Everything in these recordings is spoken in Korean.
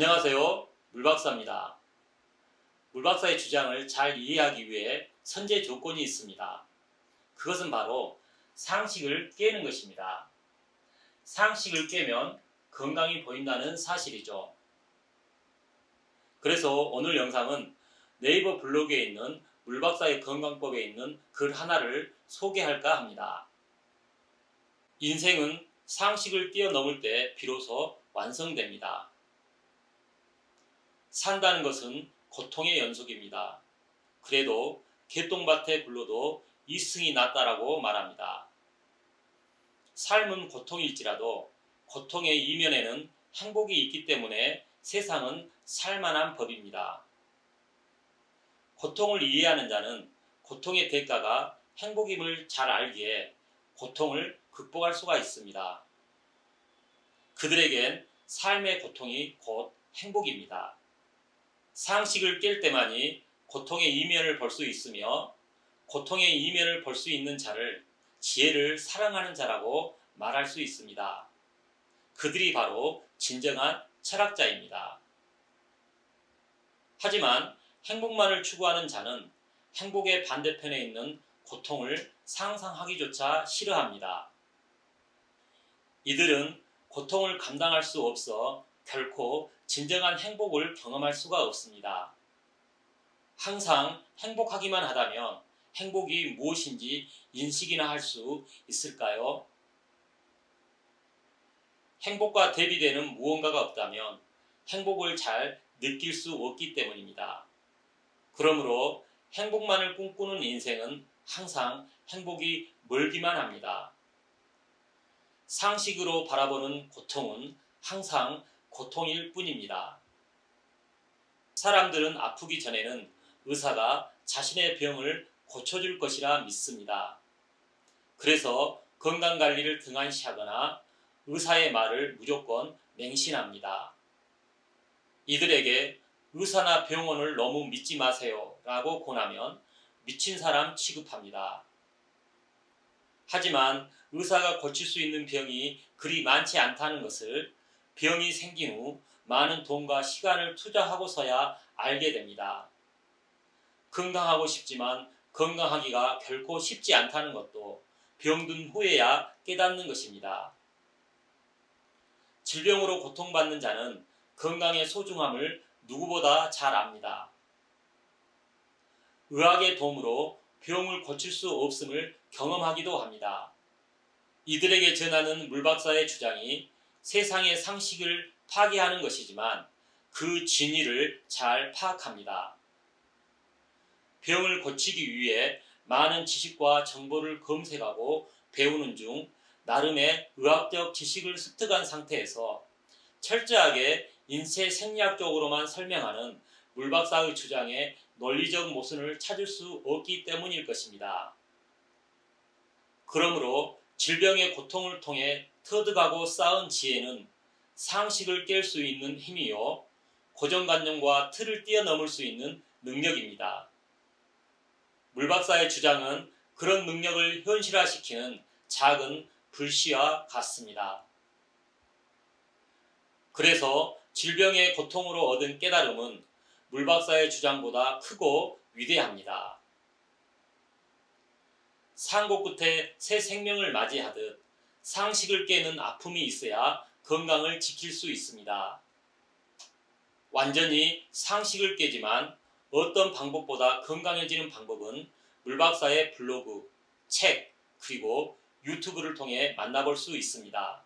안녕하세요. 물박사입니다. 물박사의 주장을 잘 이해하기 위해 선제 조건이 있습니다. 그것은 바로 상식을 깨는 것입니다. 상식을 깨면 건강이 보인다는 사실이죠. 그래서 오늘 영상은 네이버 블로그에 있는 물박사의 건강법에 있는 글 하나를 소개할까 합니다. 인생은 상식을 뛰어넘을 때 비로소 완성됩니다. 산다는 것은 고통의 연속입니다. 그래도 개똥밭에 굴러도 이승이 낫다라고 말합니다. 삶은 고통일지라도 고통의 이면에는 행복이 있기 때문에 세상은 살만한 법입니다. 고통을 이해하는 자는 고통의 대가가 행복임을 잘 알기에 고통을 극복할 수가 있습니다. 그들에겐 삶의 고통이 곧 행복입니다. 상식을 깰 때만이 고통의 이면을 볼 수 있으며 고통의 이면을 볼 수 있는 자를 지혜를 사랑하는 자라고 말할 수 있습니다. 그들이 바로 진정한 철학자입니다. 하지만 행복만을 추구하는 자는 행복의 반대편에 있는 고통을 상상하기조차 싫어합니다. 이들은 고통을 감당할 수 없어 결코 진정한 행복을 경험할 수가 없습니다. 항상 행복하기만 하다면 행복이 무엇인지 인식이나 할 수 있을까요? 행복과 대비되는 무언가가 없다면 행복을 잘 느낄 수 없기 때문입니다. 그러므로 행복만을 꿈꾸는 인생은 항상 행복이 멀기만 합니다. 상식으로 바라보는 고통은 항상 고통일 뿐입니다. 사람들은 아프기 전에는 의사가 자신의 병을 고쳐줄 것이라 믿습니다. 그래서 건강관리를 등한시하거나 의사의 말을 무조건 맹신합니다. 이들에게 의사나 병원을 너무 믿지 마세요 라고 권하면 미친 사람 취급합니다. 하지만 의사가 고칠 수 있는 병이 그리 많지 않다는 것을 병이 생긴 후 많은 돈과 시간을 투자하고서야 알게 됩니다. 건강하고 싶지만 건강하기가 결코 쉽지 않다는 것도 병든 후에야 깨닫는 것입니다. 질병으로 고통받는 자는 건강의 소중함을 누구보다 잘 압니다. 의학의 도움으로 병을 고칠 수 없음을 경험하기도 합니다. 이들에게 전하는 물박사의 주장이 세상의 상식을 파괴하는 것이지만 그 진위를 잘 파악합니다. 병을 고치기 위해 많은 지식과 정보를 검색하고 배우는 중 나름의 의학적 지식을 습득한 상태에서 철저하게 인체 생리학적으로만 설명하는 물박사의 주장에 논리적 모순을 찾을 수 없기 때문일 것입니다. 그러므로 질병의 고통을 통해 터득하고 쌓은 지혜는 상식을 깰 수 있는 힘이요. 고정관념과 틀을 뛰어넘을 수 있는 능력입니다. 물박사의 주장은 그런 능력을 현실화시키는 작은 불씨와 같습니다. 그래서 질병의 고통으로 얻은 깨달음은 물박사의 주장보다 크고 위대합니다. 상고 끝에 새 생명을 맞이하듯 상식을 깨는 아픔이 있어야 건강을 지킬 수 있습니다. 완전히 상식을 깨지만 어떤 방법보다 건강해지는 방법은 물박사의 블로그, 책, 그리고 유튜브를 통해 만나볼 수 있습니다.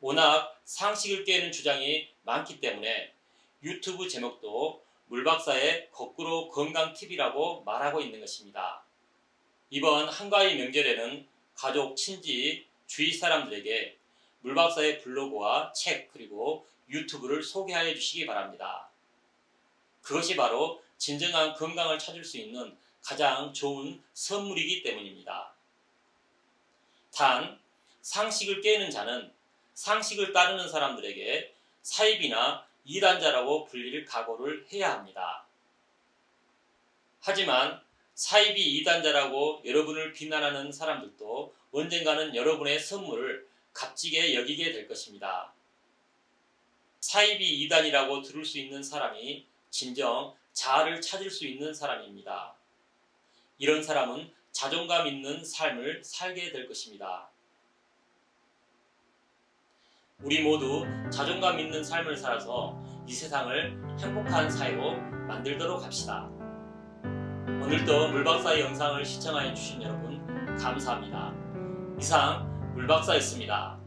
워낙 상식을 깨는 주장이 많기 때문에 유튜브 제목도 물박사의 거꾸로 건강 팁이라고 말하고 있는 것입니다. 이번 한가위 명절에는 가족, 친지, 주위 사람들에게 물박사의 블로그와 책 그리고 유튜브를 소개하여 주시기 바랍니다. 그것이 바로 진정한 건강을 찾을 수 있는 가장 좋은 선물이기 때문입니다. 단, 상식을 깨는 자는 상식을 따르는 사람들에게 사입이나 이단자라고 불릴 각오를 해야 합니다. 하지만 사입이 이단자라고 여러분을 비난하는 사람들도 언젠가는 여러분의 선물을 값지게 여기게 될 것입니다. 사이비 이단이라고 들을 수 있는 사람이 진정 자아를 찾을 수 있는 사람입니다. 이런 사람은 자존감 있는 삶을 살게 될 것입니다. 우리 모두 자존감 있는 삶을 살아서 이 세상을 행복한 사회로 만들도록 합시다. 오늘도 물박사의 영상을 시청하여 주신 여러분 감사합니다. 이상 물박사였습니다.